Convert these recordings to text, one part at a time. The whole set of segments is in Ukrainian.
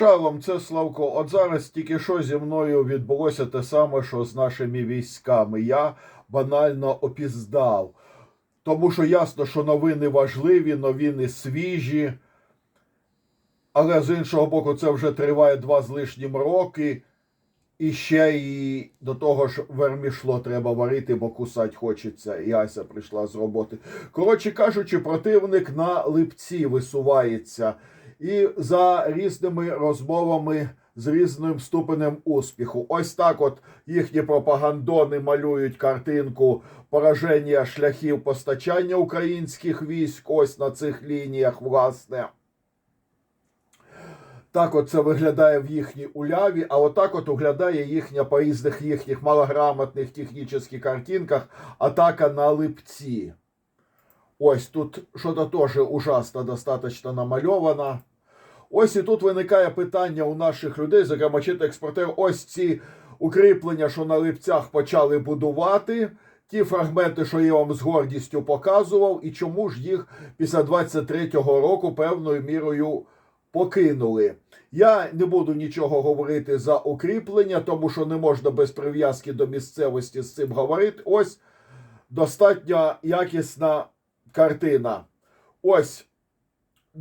Шалом, це Славко. От зараз тільки що зі мною відбулося те саме, що з нашими військами. Я банально опіздав. Тому що ясно, що новини важливі, новини свіжі. Але з іншого боку, це вже триває два з лишнім роки. І ще і до того ж вермішло треба варити, бо кусать хочеться. І Ася прийшла з роботи. Коротше кажучи, противник на липці висувається. І за різними розмовами з різним ступенем успіху. Ось так от їхні пропагандони малюють картинку пораження шляхів постачання українських військ. Ось на цих лініях, власне. Так от це виглядає в їхній уляві, а отак от виглядає їхня по різних їхніх малограмотних технічних картинках атака на липці. Ось тут що-то теж ужасно достатньо намальовано. Ось і тут виникає питання у наших людей, зокрема чи експортерів, ось ці укріплення, що на липцях почали будувати. Ті фрагменти, що я вам з гордістю показував, і чому ж їх після 23-го року певною мірою покинули. Я не буду нічого говорити за укріплення, тому що не можна без прив'язки до місцевості з цим говорити. Ось достатньо якісна картина. Ось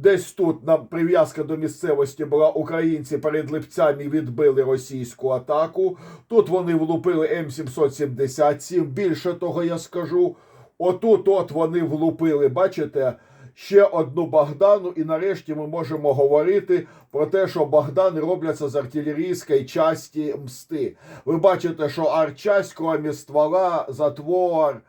десь тут на прив'язка до місцевості була українці перед липцями відбили російську атаку. Тут вони влупили М777. Більше того, я скажу. Отут от вони влупили, бачите, ще одну Богдану, і нарешті ми можемо говорити про те, що Богдани робляться з артилерійської часті мсти. Ви бачите, що артчасть, крім ствола, затвор,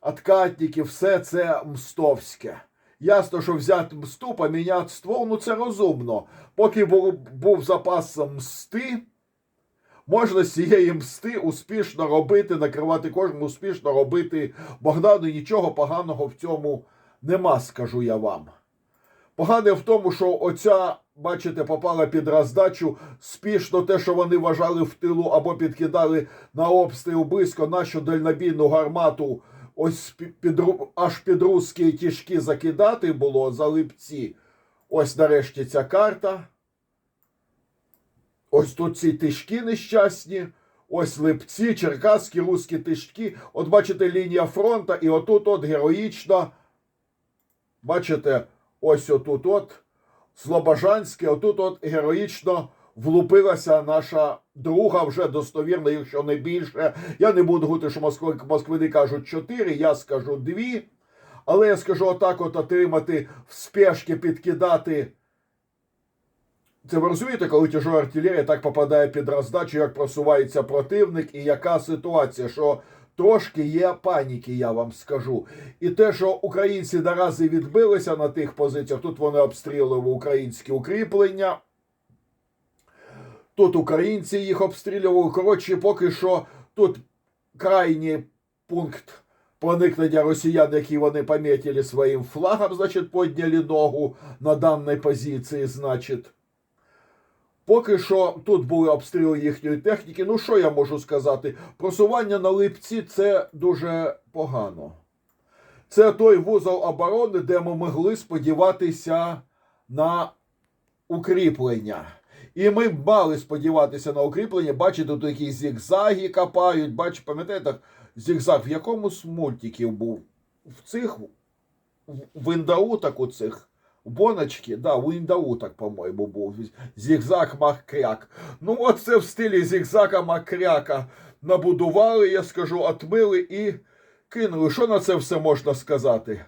откатники, все це мстовське. Ясно, що взяти мсту, поміняти ствол, ну це розумно. Поки був, був запас мсти, можна з цієї мсти успішно робити, накривати кожному успішно робити Богдану. Нічого поганого в цьому нема, скажу я вам. Погане в тому, що оця, бачите, попала під роздачу спішно те, що вони вважали в тилу або підкидали на обстріл близько нашу дальнобійну гармату. Ось під, аж під русські тяжкі закидати було за липці. Ось нарешті ця карта. Ось тут ці тишки нещасні. Ось липці, черкаські, русські тишки. От бачите, лінія фронту, і отут от героїчно. Бачите, ось отут от Слобожанське, отут от героїчно влупилася наша друга, вже достовірна, якщо не більше. Я не буду говорити, що Москви, москвини кажуть чотири, я скажу дві. Але я скажу отак: от отримати в спешки, підкидати. Це ви розумієте, коли тяжова артилерія так попадає під роздачу, як просувається противник, і яка ситуація, що трошки є паніки, я вам скажу. І те, що українці наразі відбилися на тих позиціях, тут вони обстрілювали українські укріплення. Тут українці їх обстрілювали. Коротше, поки що тут крайній пункт проникнення росіян, який вони помітили своїм флагом, значить, підняли ногу на даній позиції, значить. Поки що тут були обстріли їхньої техніки. Ну, що я можу сказати? Просування на липці це дуже погано. Це той вузол оборони, де ми могли сподіватися на укріплення. І ми мали сподіватися на укріплення. Бачите, тут якісь зігзаги копають. Бачите, пам'ятаєте, зігзаг в якому з мультиків був? В цих в індаутах у цих. Боночки, да, у індаутах, по-моєму, був. Зігзаг Макряк. Ну, от це в стилі зігзага Макряка набудували, я скажу, отмили і кинули. Що на це все можна сказати?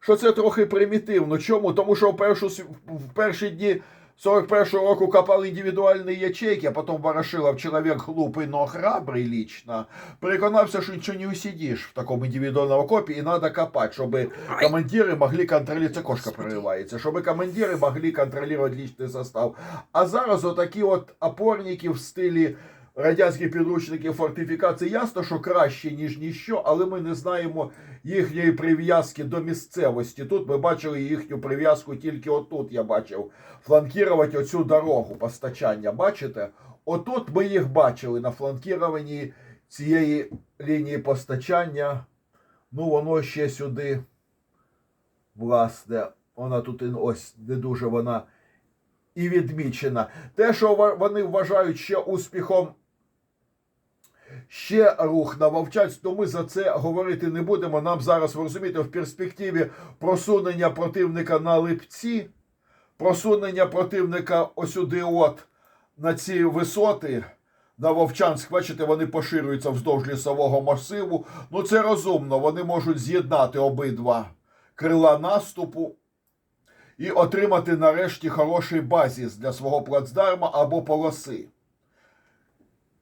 Що це трохи примітивно. Чому? Тому що в, першу, в перші дні 41-го року копал індивідуальні ячейки, а потім Ворошилов, чоловік глупий, но храбрий лично, переконався, що нічого не усидиш в такому індивідуальному копі і треба копати, щоб командири могли контролювати, це кошка проривається, щоб командири могли контролювати лічний состав. А зараз отакі от опорники в стилі радянських підручників фортифікації, ясно, що краще, ніж ніщо, але ми не знаємо їхньої прив'язки до місцевості. Тут ми бачили їхню прив'язку тільки отут, я бачив, фланкірувати оцю дорогу постачання. Бачите? Отут ми їх бачили на фланкіруванні цієї лінії постачання. Ну, воно ще сюди, власне, вона тут ось не дуже вона і відмічена. Те, що вони вважають ще успіхом. Ще рух на Вовчанськ, то ми за це говорити не будемо. Нам зараз, ви розумієте, в перспективі просунення противника на липці, просунення противника осюди от на ці висоти, на Вовчанськ, бачите, вони поширюються вздовж лісового масиву. Ну це розумно, вони можуть з'єднати обидва крила наступу і отримати нарешті хороший базіс для свого плацдарма або полоси.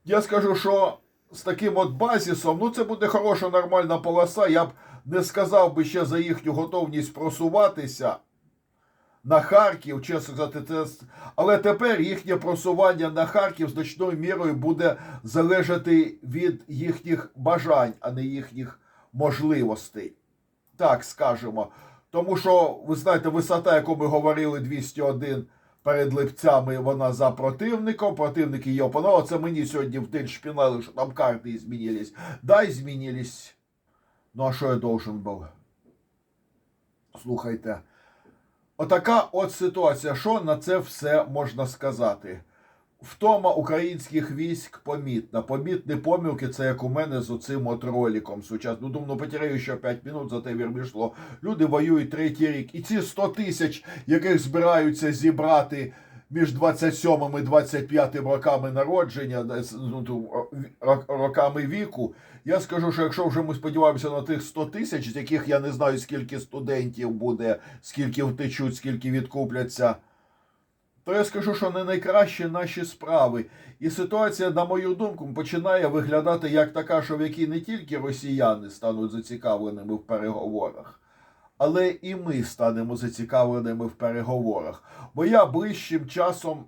Я скажу, що з таким от базісом, ну це буде хороша нормальна полоса. Я б не сказав би ще за їхню готовність просуватися на Харків, чесно сказати, це... але тепер їхнє просування на Харків значною мірою буде залежати від їхніх бажань, а не їхніх можливостей. Так скажемо. Тому що, ви знаєте, висота, яку ми говорили, 201 перед липцями, вона за противником. Противник її опанував. Це мені сьогодні в день шпінали, що там карти змінились. Да, змінились. Ну а що я должен був? Слухайте. Отака от ситуація. Що на це все можна сказати? Втома українських військ помітна. Помітні помилки, це як у мене з оцим от роликом сучасно. Ну, думаю, потеряю ще 5 минут, за те вірмішло. Люди воюють третій рік. І ці 100 тисяч, яких збираються зібрати між 27 і 25 роками народження, ну, роками віку, я скажу, що якщо вже ми сподіваємося на тих 100 тисяч, з яких я не знаю, скільки студентів буде, скільки втечуть, скільки відкупляться то я скажу, що не найкращі наші справи. І ситуація, на мою думку, починає виглядати як така, що в якій не тільки росіяни стануть зацікавленими в переговорах, але і ми станемо зацікавленими в переговорах. Бо я ближчим часом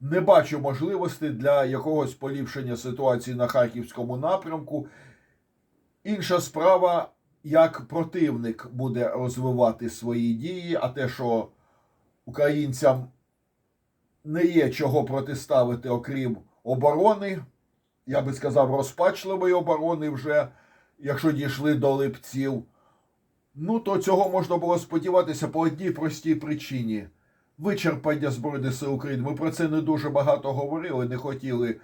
не бачу можливості для якогось поліпшення ситуації на харківському напрямку. Інша справа, як противник буде розвивати свої дії, а те, що українцям не є чого протиставити, окрім оборони, я би сказав, розпачливої оборони вже, якщо дійшли до липців. Ну, то цього можна було сподіватися по одній простій причині. Вичерпання Збройних сил України. Ми про це не дуже багато говорили, не хотіли.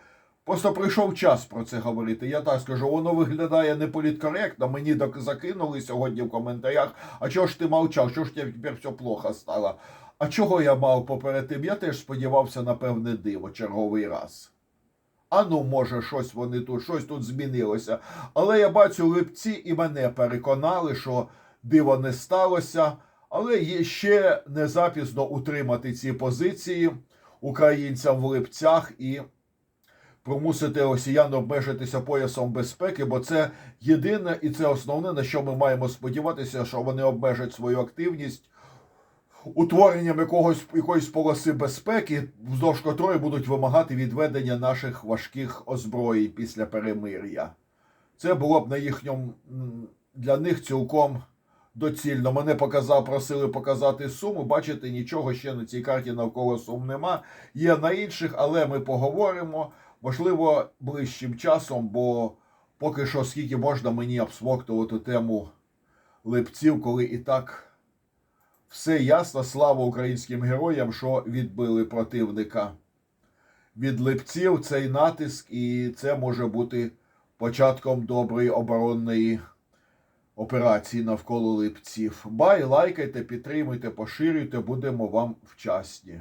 Просто прийшов час про це говорити. Я так скажу, воно виглядає неполіткоректно. Мені закинули сьогодні в коментарях. А чого ж ти мовчав? Чого ж тебе тепер все плохо стало? А чого я мав поперед тим? Я теж сподівався на певне диво черговий раз. А ну, може, щось вони тут, щось тут змінилося. Але я бачу, липці і мене переконали, що диво не сталося. Але є ще не запізно утримати ці позиції українцям в липцях і примусити росіян обмежитися поясом безпеки, бо це єдине і це основне, на що ми маємо сподіватися, що вони обмежать свою активність утворенням якогось якоїсь полоси безпеки, вздовж котрої будуть вимагати відведення наших важких озброєнь після перемир'я. Це було б на їхньому для них цілком доцільно. Мене показав, просили показати суму. Бачите, нічого ще на цій карті навколо сум нема. Є на інших, але ми поговоримо. Можливо, ближчим часом, бо поки що скільки можна мені обсмоктувати тему липців, коли і так все ясно. Слава українським героям, що відбили противника від липців цей натиск, і це може бути початком доброї оборонної операції навколо липців. Бай, лайкайте, підтримуйте, поширюйте, будемо вам вчасні.